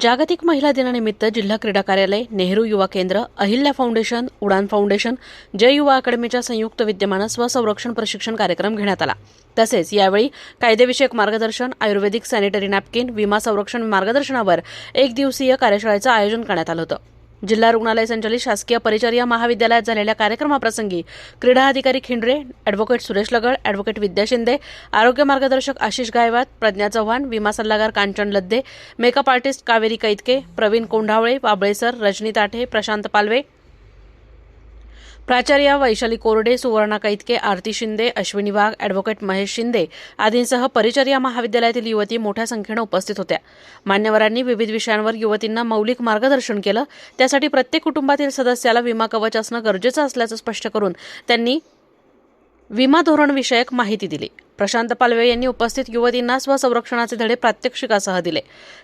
जागतिक महिला दिनानिमित्त जिल्हा क्रीडा कार्यालय नेहरू युवा केंद्र अहिल्या फाउंडेशन उडान फाउंडेशन जय युवा अकादमीच्या संयुक्त विद्यमानं स्वसंरक्षण प्रशिक्षण कार्यक्रम घेण्यात आला. तसेच यावेळी कायदेविषयक मार्गदर्शन आयुर्वेदिक सॅनिटरी नॅपकिन विमा संरक्षण मार्गदर्शनावर एक दिवसीय कार्यशाळेचं आयोजन करण्यात आलं होतं. जिल्हा रुग्णालय संचालित शासकीय परिचर्या महाविद्यालयात झालेल्या कार्यक्रमाप्रसंगी क्रीडा अधिकारी खिंडरे ॲडव्होकेट सुरेश लगड अॅडव्होकेट विद्या शिंदे आरोग्य मार्गदर्शक आशिष गायवात प्रज्ञा चव्हाण विमा सल्लागार कांचन लद्दे मेकअप आर्टिस्ट कावेरी कैतके प्रवीण कोंढावळे वाबळेसर रजनी ताठे प्रशांत पालवे प्राचार्य वैशाली कोरडे सुवर्णा कैतके आरती शिंदे अश्विनी वाघ ॲडव्होकेट महेश शिंदे आदींसह परिचर्या महाविद्यालयातील युवती मोठ्या संख्येनं उपस्थित होत्या. मान्यवरांनी विविध विषयांवर युवतींना मौलिक मार्गदर्शन केलं. त्यासाठी प्रत्येक कुटुंबातील सदस्याला विमा कवच असणं गरजेचं असल्याचं स्पष्ट करून त्यांनी विमा धोरणविषयक माहिती दिली. प्रशांत पालवे यांनी उपस्थित युवतींना स्वसंरक्षणाचे धडे प्रात्यक्षिकासह दिले.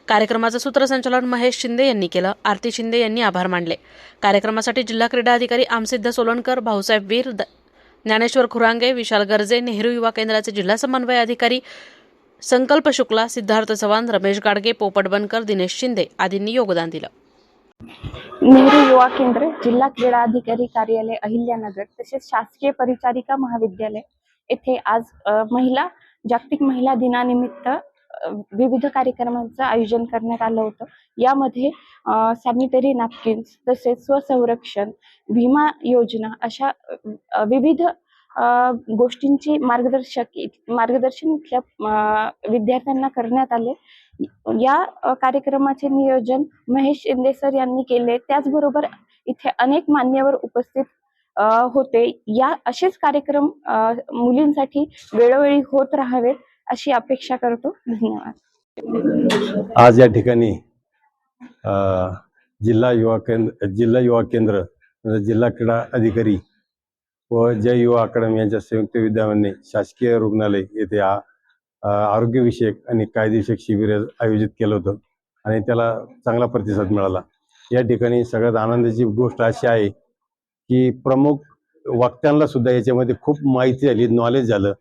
कार्यक्रमाचं सूत्रसंचालन महेश शिंदे यांनी केलं. आरती शिंदे यांनी आभार मानले. कार्यक्रमासाठी जिल्हा क्रीडा अधिकारी आमसिद्ध सोलनकर भाऊसाहेब वीर द- ज्ञानेश्वर खुरांगे विशाल गर्जे नेहरू युवा केंद्राचे जिल्हा समन्वय अधिकारी संकल्प शुक्ला सिद्धार्थ चव्हाण रमेश गाडगे पोपट बनकर दिनेश शिंदे आदींनी योगदान दिलं. नेहरू युवा केंद्र जिल्हा क्रीडा अधिकारी कार्यालय अहिल्यानगर तसेच शासकीय परिचारिका महाविद्यालय. येथे आज महिला जागतिक महिला दिनानिमित्त विविध कार्यक्रमांचं आयोजन करण्यात आलं होतं. यामध्ये सॅनिटरी नॅपकिन्स तसेच स्वसंरक्षण विमा योजना अशा विविध गोष्टींची मार्गदर्शक मार्गदर्शन इथल्या विद्यार्थ्यांना करण्यात आले. या कार्यक्रमाचे नियोजन महेश शिंदे सर यांनी केले. त्याचबरोबर इथे अनेक मान्यवर उपस्थित होते. या असेच कार्यक्रम मुलींसाठी वेळोवेळी होत राहावेत अशी अपेक्षा करतो. धन्यवाद. आज या ठिकाणी जिल्हा युवा केंद्र जिल्हा युवा केंद्र जिल्हा क्रीडा अधिकारी व जय युवा अकादमी यांच्या संयुक्त विद्यमाने शासकीय रुग्णालय येथे आरोग्यविषयक आणि कायदेविषयक शिबिर आयोजित केलं होतं आणि त्याला चांगला प्रतिसाद मिळाला. या ठिकाणी सगळ्यात आनंदाची गोष्ट अशी आहे की प्रमुख वक्त्यांना सुद्धा याच्यामध्ये खूप माहिती झाली नॉलेज झालं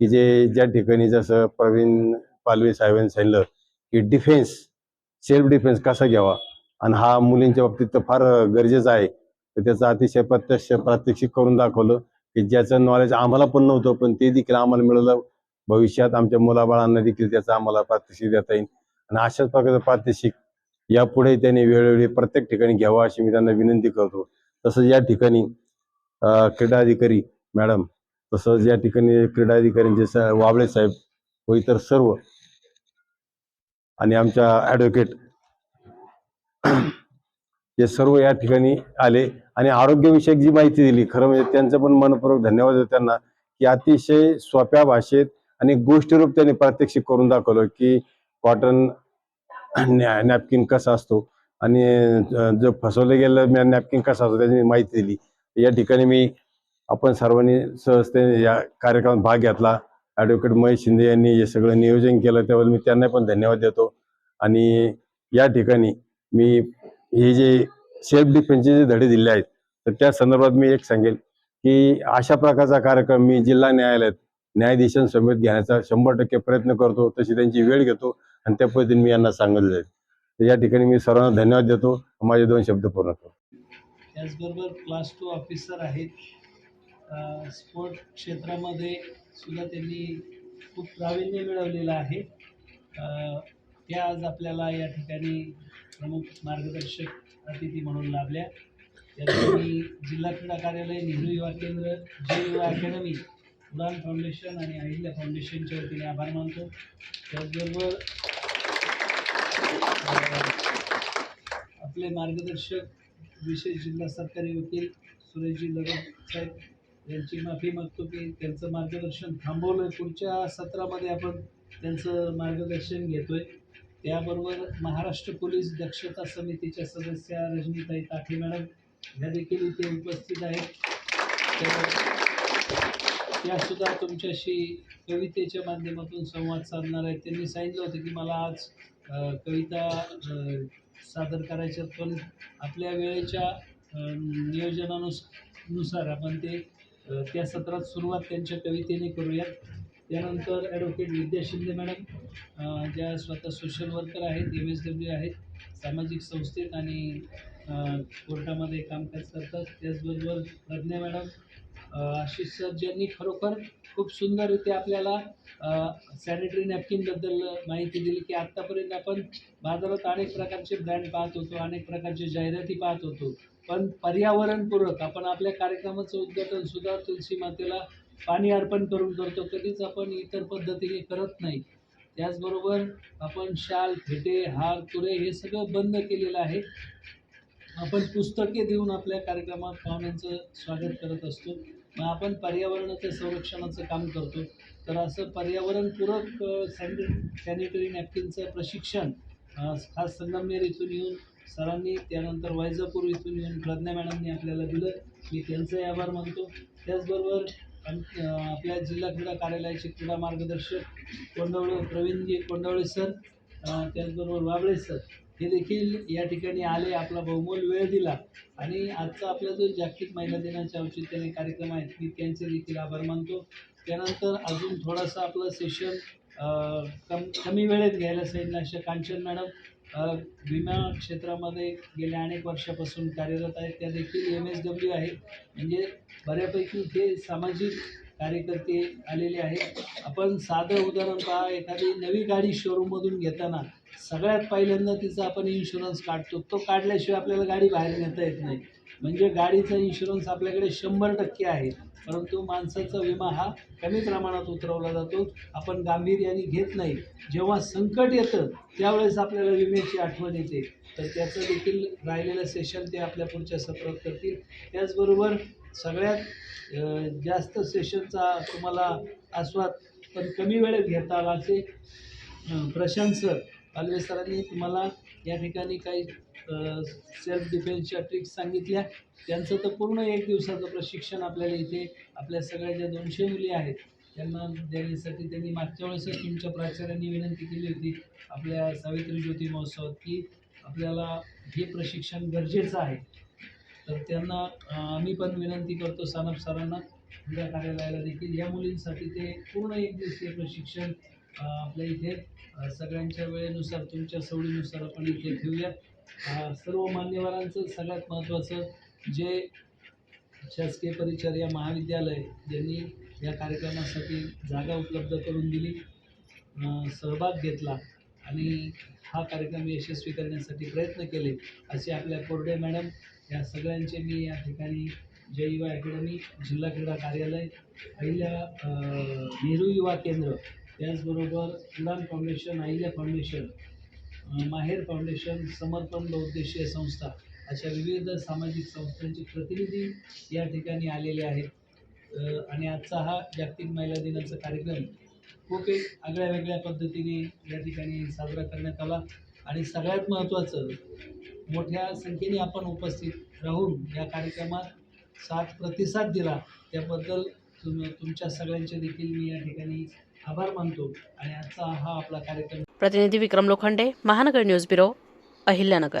की जे ज्या ठिकाणी जसं प्रवीण पालवे साहेबांनी सांगितलं की डिफेन्स सेल्फ डिफेन्स कसा घ्यावा? आणि हा मुलींच्या बाबतीत तर फार गरजेचं आहे. तर त्याचं अतिशय प्रत्यक्ष प्रात्यक्षिक करून दाखवलं की ज्याचं नॉलेज आम्हाला पण नव्हतं पण ते देखील आम्हाला मिळालं. भविष्यात आमच्या मुलाबाळांना देखील त्याचं आम्हाला प्रात्यक्षिक देता येईल. आणि अशाच प्रकारचं प्रात्यक्षिक यापुढे त्यांनी वेळोवेळी प्रत्येक ठिकाणी घ्यावं अशी मी त्यांना विनंती करतो. तसंच या ठिकाणी क्रीडा अधिकारी मॅडम तसंच या ठिकाणी क्रीडा अधिकाऱ्यांचे वाबळे साहेब व इतर सर्व आणि आमच्या ॲडव्होकेट हे सर्व या ठिकाणी आले आणि आरोग्यविषयक जी माहिती दिली खरं म्हणजे त्यांचं पण मनपूर्वक धन्यवाद देतो त्यांना की अतिशय सोप्या भाषेत आणि गोष्टीरूप त्यांनी प्रात्यक्षिक करून दाखवलं की कॉटन नॅपकिन कसा असतो आणि जो फसवलं गेलं नॅपकिन कसा असतो त्याची माहिती दिली. या ठिकाणी मी आपण सर्वांनी सहजतेने या कार्यक्रमात भाग घेतला. ॲडव्होकेट महेश शिंदे यांनी हे सगळं नियोजन केलं त्याबद्दल मी त्यांना पण धन्यवाद देतो. आणि या ठिकाणी मी हे जे सेल्फ डिफेन्सचे जे धडे दिले आहेत तर त्या संदर्भात मी एक सांगेल की अशा प्रकारचा कार्यक्रम मी जिल्हा न्यायालयात न्यायाधीशांसमेत घेण्याचा शंभर टक्के प्रयत्न करतो तशी त्यांची वेळ घेतो आणि त्या पद्धतीने मी यांना सांगितलं जाईल. तर या ठिकाणी मी सर्वांना धन्यवाद देतो. माझे दोन शब्द पूर्ण करतो त्याचबरोबर क्लास टू ऑफिसर आहेत. स्पोर्ट क्षेत्रामध्ये सुद्धा त्यांनी खूप प्रावीण्य मिळवलेलं आहे. त्या आज आपल्याला या ठिकाणी प्रमुख मार्गदर्शक अतिथी म्हणून लाभल्या. त्यासाठी जिल्हा क्रीडा कार्यालय नेहरू युवा केंद्र जे युवा अकॅडमी उडान फाउंडेशन आणि अहिल्या फाउंडेशनच्या वतीने आभार मानतो. त्याचबरोबर आपले मार्गदर्शक विशेष जिल्हा सरकारी वकील सुरेशजी लगत साहेब यांची माफी मागतो की त्यांचं मार्गदर्शन थांबवलं पुढच्या सत्रामध्ये आपण त्यांचं मार्गदर्शन घेतोय. त्याबरोबर महाराष्ट्र पोलीस दक्षता समितीच्या सदस्या रजनीताई ताठे मॅडम ह्या देखील इथे उपस्थित आहेत. यासुद्धा तुमच्याशी कवितेच्या माध्यमातून संवाद साधणार आहेत त्यांनी सांगितलं होतं की मला आज कविता सादर करायच्या पण आपल्या वेळेच्या अ, नियोजनानुसनुसार आपण ते त्या सत्रात सुरुवात त्यांच्या कवितेने करूयात. त्यानंतर ॲडव्होकेट विद्या शिंदे मॅडम ज्या स्वतः सोशल वर्कर आहेत एम एस डब्ल्यू आहेत सामाजिक संस्थेत आणि कोर्टामध्ये कामकाज करतात. त्याचबरोबर प्रज्ञा मॅडम आशिष सर ज्यांनी खरोखर खूप सुंदररीत्या आपल्याला सॅनिटरी नॅपकिनबद्दल माहिती दिली की आत्तापर्यंत आपण बाजारात अनेक प्रकारचे ब्रँड पाहत होतो अनेक प्रकारचे जाहिराती पाहत होतो. पण पर्यावरणपूरक आपण आपल्या कार्यक्रमाचं उद्घाटन सुद्धा तुलसी मातेला पाणी अर्पण करून करतो. कधीच आपण इतर पद्धतीने करत नाही. त्याचबरोबर आपण शाल फेटे हार तुरे हे सगळं बंद केलेलं आहे. आपण पुस्तके देऊन आपल्या कार्यक्रमात पाहुण्यांचं स्वागत करत असतो. मग आपण पर्यावरणाचं संरक्षणाचं काम करतो. तर असं पर्यावरणपूरक सॅनि सॅनिटरी नॅपकिनचं प्रशिक्षण खास संगमनेर इथून येऊन सरांनी त्यानंतर वैजापूर इथून येऊन प्रज्ञा मॅडमनी आपल्याला दिलं. मी त्यांचंही आभार मानतो. त्याचबरोबर आपल्या जिल्हा क्रीडा कार्यालयाचे क्रीडा मार्गदर्शक कोंडवळे प्रवीणजी कोंडवळे सर त्याचबरोबर वाबळे सर हे देखील या ठिकाणी आले आपला बहुमोल वेळ दिला. आणि आजचा आपला जो जागतिक महिला दिनाच्या औचित्याने कार्यक्रम आहे मी त्यांचे देखील आभार मानतो. त्यानंतर अजून थोडासा आपलं सेशन कम कमी वेळेत घ्यायला सांगितलं अशा कांचन मॅडम. विमा क्षेत्रामध्ये गेल्या अनेक वर्षापासून कार्यरत आहेत. त्या देखील एम एस डब्ल्यू आहे म्हणजे बऱ्यापैकी ते सामाजिक कार्यकर्ते आलेले आहेत. आपण साधं उदाहरण पहा एखादी नवी गाडी शोरूममधून घेताना सगळ्यात पहिल्यांदा तिचा आपण इन्शुरन्स काढतो. तो काढल्याशिवाय आपल्याला गाडी बाहेर नेता येत नाही. म्हणजे गाडीचा इन्शुरन्स आपल्याकडे शंभर टक्के आहे. परंतु माणसाचा विमा हा कमी प्रमाणात उतरवला जातो. आपण गांभीर्याने घेत नाही. जेव्हा संकट येतं त्यावेळेस आपल्याला विम्याची आठवण येते. तर त्याचं देखील राहिलेलं सेशन ते आपल्या पुढच्या सत्रात करतील. त्याचबरोबर सगळ्यात जास्त सेशनचा तुम्हाला आस्वाद पण कमी वेळेत घेता आला असे प्रशांत सर पालवे सरांनी तुम्हाला या ठिकाणी काही सेल्फ डिफेन्सच्या ट्रिक्स सांगितल्या. त्यांचं तर पूर्ण एक दिवसाचं प्रशिक्षण आपल्याला इथे आपल्या सगळ्या ज्या दोनशे मुली आहेत त्यांना देण्यासाठी त्यांनी मागच्या वेळेसच तुमच्या प्राचार्यांनी विनंती केली होती आपल्या सावित्री ज्योती महोत्सवात की आपल्याला हे प्रशिक्षण गरजेचं आहे. तर त्यांना आम्ही पण विनंती करतो सानप सरांना क्रीडा कार्यालयाला देखील या मुलींसाठी ते पूर्ण एक दिवसीय प्रशिक्षण आपल्या इथे सगळ्यांच्या वेळेनुसार तुमच्या सवडीनुसार आपण इथे ठेवूया. सर्व मान्यवरांचं सगळ्यात महत्त्वाचं जे शासकीय परिचर्या महाविद्यालय ज्यांनी या कार्यक्रमासाठी जागा उपलब्ध करून दिली सहभाग घेतला आणि हा कार्यक्रम यशस्वी करण्यासाठी प्रयत्न केले असे आपल्या कोरडे मॅडम या सगळ्यांचे मी या ठिकाणी जय युवा अकॅडमी जिल्हा क्रीडा कार्यालय पहिल्या नेहरू युवा केंद्र त्याचबरोबर Udaan foundation Ahilya foundation Maher foundation Samarpan बहुद्देशीय संस्था अशा विविध सामाजिक संस्थांचे प्रतिनिधी या ठिकाणी आलेले आहेत. आणि आजचा हा जागतिक महिला दिनाचा कार्यक्रम खूप एक आगळ्या वेगळ्या पद्धतीने या ठिकाणी साजरा करण्यात आला. आणि सगळ्यात महत्त्वाचं मोठ्या संख्येने आपण उपस्थित राहून या कार्यक्रमात साथ प्रतिसाद दिला. त्याबद्दल तुम तुमच्या सगळ्यांचे देखील मी या ठिकाणी आभार मानतो आणि आजचा हा आपला कार्यक्रम प्रतिनिधी विक्रम लोखंडे महानगर न्यूज ब्युरो अहिल्यानगर.